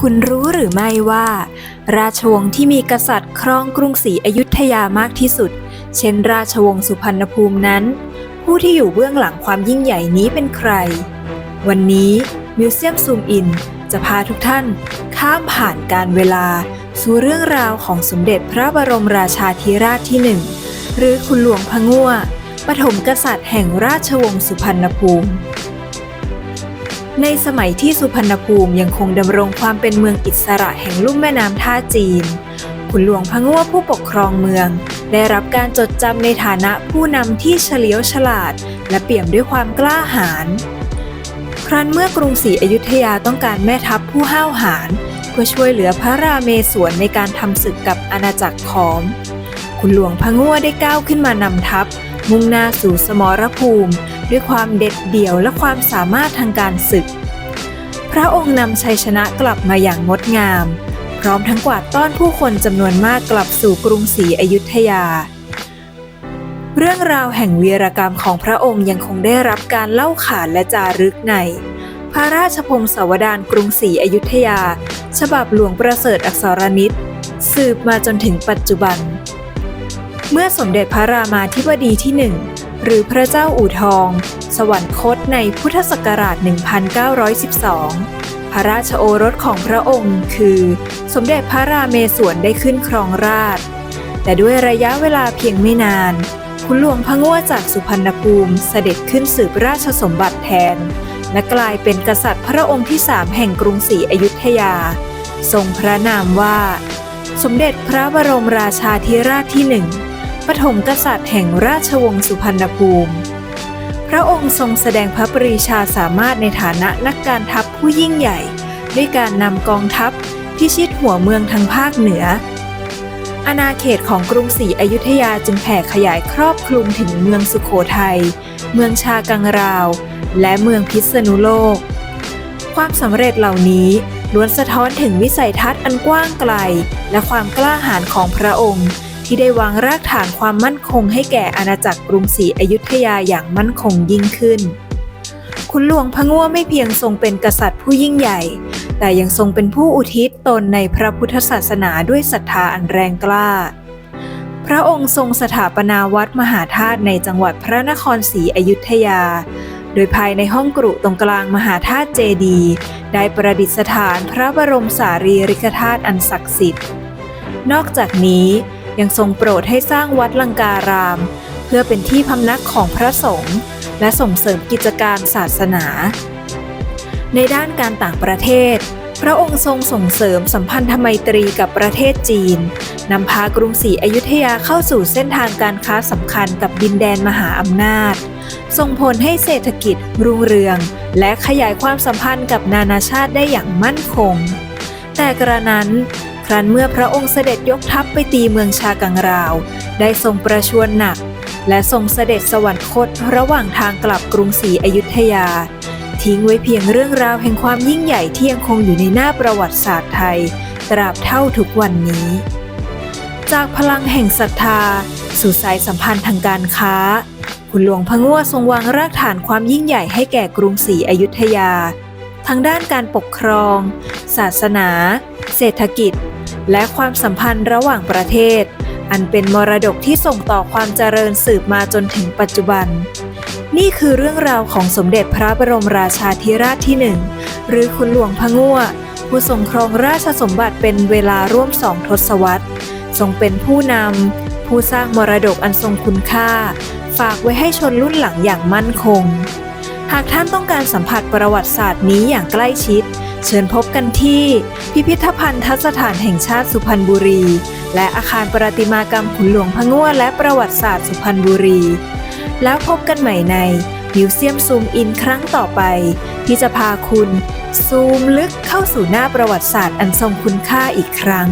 คุณรู้หรือไม่ว่า ราชวงศ์ที่มีกษัตริย์ครองกรุงศรีอยุธยามากที่สุด เช่น ราชวงศ์สุพรรณภูมินั้น ผู้ที่อยู่เบื้องหลังความยิ่งใหญ่นี้เป็นใคร วันนี้มิวเซียมซูมอินจะพาทุกท่านข้ามผ่านการเวลา สู่เรื่องราวของสมเด็จพระบรมราชาธิราชที่หนึ่งหรือคุณหลวงพะงั่วปฐมกษัตริย์แห่งราชวงศ์สุพรรณภูมิ ในสมัยที่สุพรรณภูมิยังคงดำรงความเป็นเมืองอิสระแห่งลุ่มแม่น้ำท่าจีน ขุนหลวงพะงั่วผู้ปกครองเมือง ได้รับการจดจำในฐานะผู้นำที่เฉลียวฉลาด และเปี่ยมด้วยความกล้าหาญ ครั้นเมื่อกรุงศรีอยุธยาต้องการแม่ทัพผู้ห้าวหาญเพื่อช่วยเหลือพระราเมศวรในการทำศึกกับอาณาจักรขอมคุณหลวงพะงั่วได้ก้าวขึ้นมานำทัพ มุ่งหน้าสู่สมรภูมิ ด้วยความเด็ดเดี่ยวและความสามารถทางการศึก พระองค์นำชัยชนะกลับมาอย่างงดงาม พร้อมทั้งกวาดต้อนผู้คนจำนวนมากกลับสู่กรุงศรีอยุธยา เรื่องราวแห่งวีรกรรมของพระองค์ยังคงได้รับการเล่าขานและจารึกในพระราชพงศาวดารกรุงศรีอยุธยา ฉบับหลวงประเสริฐอักษรนิต สืบมาจนถึงปัจจุบัน เมื่อสมเด็จพระรามาธิบดีที่หนึ่งหรือพระเจ้าอู่ทอง สวรรคตในพุทธศักราช 1912 พระราชโอรสของพระองค์คือ สมเด็จพระราเมศวรได้ขึ้นครองราช แต่ด้วยระยะเวลาเพียงไม่นาน คุณหลวงพระง่วจากสุพรรณภูมิเสด็จขึ้นสืบราชสมบัติแทน และกลายเป็นกษัตริย์พระองค์ที่สามแห่งกรุงศรีอยุธยา ทรงพระนามว่า สมเด็จพระบรมราชาธิราชที่หนึ่ง ปฐมกษัตริย์แห่งราชวงศ์สุพรรณภูมิ พระองค์ทรงแสดงพระปรีชาสามารถในฐานะนักการทัพผู้ยิ่งใหญ่ ด้วยการนำกองทัพพิชิตหัวเมืองทางภาคเหนือ อาณาเขตของกรุงศรีอยุธยาจึงแผ่ขยายครอบคลุมถึงเมืองสุขโขทัย เมืองชากังราว และเมืองพิษณุโลก ความสำเร็จเหล่านี้ล้วนสะท้อนถึงวิสัยทัศน์อันกว้างไกล และความกล้าหาญของพระองค์ ที่ได้วางรากฐานความมั่นคงให้แก่อาณาจักรกรุงศรีอยุธยาอย่างมั่นคงยิ่งขึ้น คุณหลวงพะง่วไม่เพียงทรงเป็นกษัตริย์ผู้ยิ่งใหญ่ แต่ยังทรงเป็นผู้อุทิศตนในพระพุทธศาสนาด้วยศรัทธาอันแรงกล้า พระองค์ทรงสถาปนาวัดมหาธาตุในจังหวัดพระนครศรีอยุธยา โดยภายในห้องกรุตรงกลางมหาธาตุเจดีย์ได้ประดิษฐานพระบรมสารีริกธาตุอันศักดิ์สิทธิ์ นอกจากนี้ ยังทรงโปรดให้สร้างวัดลังการาม เพื่อเป็นที่พำนักของพระสงฆ์และส่งเสริมกิจการศาสนา ในด้านการต่างประเทศ พระองค์ทรงส่งเสริมสัมพันธไมตรีกับประเทศจีนนำพากรุงศรีอยุธยาเข้าสู่เส้นทางการค้าสำคัญกับดินแดนมหาอำนาจ ส่งผลให้เศรษฐกิจรุ่งเรือง และขยายความสัมพันธ์กับนานาชาติได้อย่างมั่นคง แต่กระนั้น ครั้นเมื่อพระองค์เสด็จยกทัพไปตีเมืองชากังราว ได้ทรงประชวรหนัก และทรงเสด็จสวรรคตระหว่างทางกลับกรุงศรีอยุธยา ทิ้งไว้เพียงเรื่องราวแห่งความยิ่งใหญ่ที่ยังคงอยู่ในหน้าประวัติศาสตร์ไทย ตราบเท่าทุกวันนี้ จากพลังแห่งศรัทธา สู่สายสัมพันธ์ทางการค้า คุณหลวงพะงั่วทรงวางรากฐานความยิ่งใหญ่ให้แก่กรุงศรีอยุธยา ทั้งด้านการปกครอง ศาสนา เศรษฐกิจ และความสัมพันธ์ระหว่างประเทศ อันเป็นมรดกที่ส่งต่อความเจริญสืบมาจนถึงปัจจุบัน นี่คือเรื่องราวของสมเด็จพระบรมราชาธิราชที่หนึ่งหรือคุณหลวงพะงั่วผู้ทรงครองราชสมบัติเป็นเวลาร่วมสองทศวรรษทรงเป็นผู้นำ ผู้สร้างมรดกอันทรงคุณค่า ฝากไว้ให้ชนรุ่นหลังอย่างมั่นคง หากท่านต้องการสัมผัสประวัติศาสตร์นี้อย่างใกล้ชิด เชิญพบกันที่ พิพิธภัณฑสถานแห่งชาติสุพรรณบุรี และอาคารประติมากรรมขุนหลวงพะง่วและประวัติศาสตร์สุพรรณบุรี แล้วพบกันใหม่ในมิวเซียมซูมอินครั้งต่อไป ที่จะพาคุณ ซูมลึกเข้าสู่หน้าประวัติศาสตร์อันทรงคุณค่าอีกครั้ง